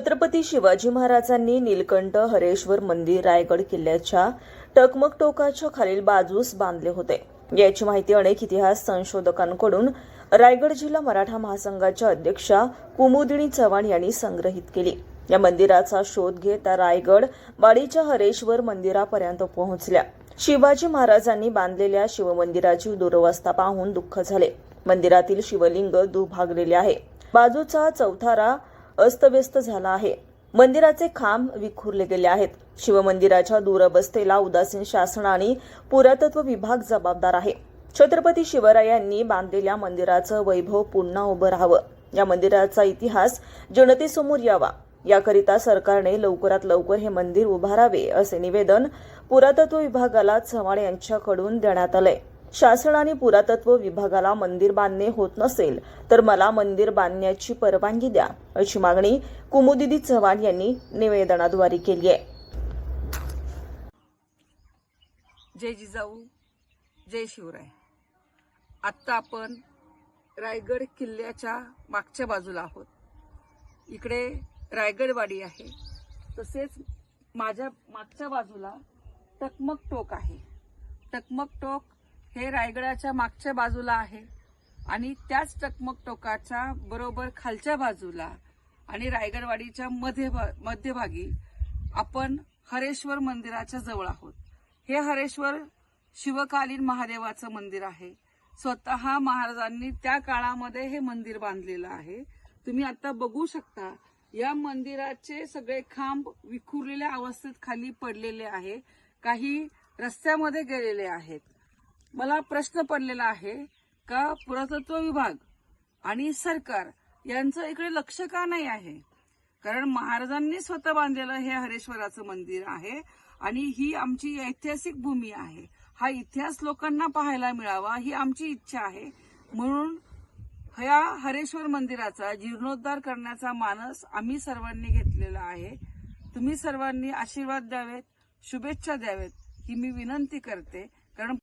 छत्रपती शिवाजी महाराजांनी नीलकंठ हरेश्वर मंदिर रायगड किल्ल्याच्या टकमक टोकाच्या खालील बाजूस बांधले होते. याची माहिती अनेक इतिहास संशोधकांकडून रायगड जिल्हा मराठा महासंघाच्या अध्यक्षा कुमुदिनी चव्हाण यांनी संग्रहित केली. या मंदिराचा शोध घेत रायगड वाडीच्या हरेश्वर मंदिरापर्यंत पोहोचल्या. शिवाजी महाराजांनी बांधलेल्या शिवमंदिराची दुरवस्था पाहून दुःख झाले. मंदिरातील शिवलिंग दुभागलेले आहे. बाजूचा चौथारा अस्तव्यस्त झाला आहे. मंदिराचे खांब विखुरले गेले आहेत. शिवमंदिराच्या दूरवस्थेला उदासीन शासन आणि पुरातत्व विभाग जबाबदार आहे. छत्रपती शिवरायांनी बांधलेल्या मंदिराचं वैभव पुन्हा उभं राहावं. या मंदिराचा इतिहास जनतेसमोर यावा. याकरिता सरकारने लवकरात लवकर हे मंदिर उभारावे असे निवेदन पुरातत्व विभागाला चव्हाण यांच्याकडून देण्यात आलंय. शासन आणि पुरातत्व विभागाला मंदिर बांधणे होत नसेल तर मला मंदिर बांधण्याची परवानगी द्या अशी मागणी कुमुदिदी चव्हाण यांनी निवेदनाद्वारे केली आहे. जय जिजाऊ जय शिवराय. आत्ता आपण रायगड किल्ल्याच्या मागच्या बाजूला आहोत. इकडे रायगडवाडी आहे. तसेच माझ्या मागच्या बाजूला टकमक टोक आहे. टकमक टोक हे रायगडाच्या मागच्या बाजूला आहे. आणि त्याच टकमक टोकाच्या बरोबर खालच्या बाजूला आणि रायगडवाडीच्या मध्ये मध्यभागी आपण हरेश्वर मंदिराच्या जवळ आहोत. हे हरेश्वर शिवकालीन महादेवाचं मंदिर आहे. स्वतः महाराजांनी त्या काळामध्ये हे मंदिर बांधलेलं आहे. तुम्ही आता बघू शकता या मंदिराचे सगळे खांब विखुरलेल्या अवस्थेत खाली पडलेले आहे. काही रस्त्यामध्ये गेलेले आहेत. मला प्रश्न पडलेला आहे का पुरातत्व विभाग आणि सरकार यांचं इकडे लक्ष का नाही आहे? कारण महाराजांनी स्वतः बांधलेलं हे हरेश्वराचं मंदिर आहे आणि ही आमची ऐतिहासिक भूमी आहे. हा इतिहास लोकांना पाहायला मिळावा ही आमची इच्छा आहे. म्हणून ह्या हरेश्वर मंदिराचा जीर्णोद्धार करण्याचा मानस आम्ही सर्वांनी घेतलेला आहे. तुम्ही सर्वांनी आशीर्वाद द्यावेत शुभेच्छा द्यावेत ही मी विनंती करते. कारण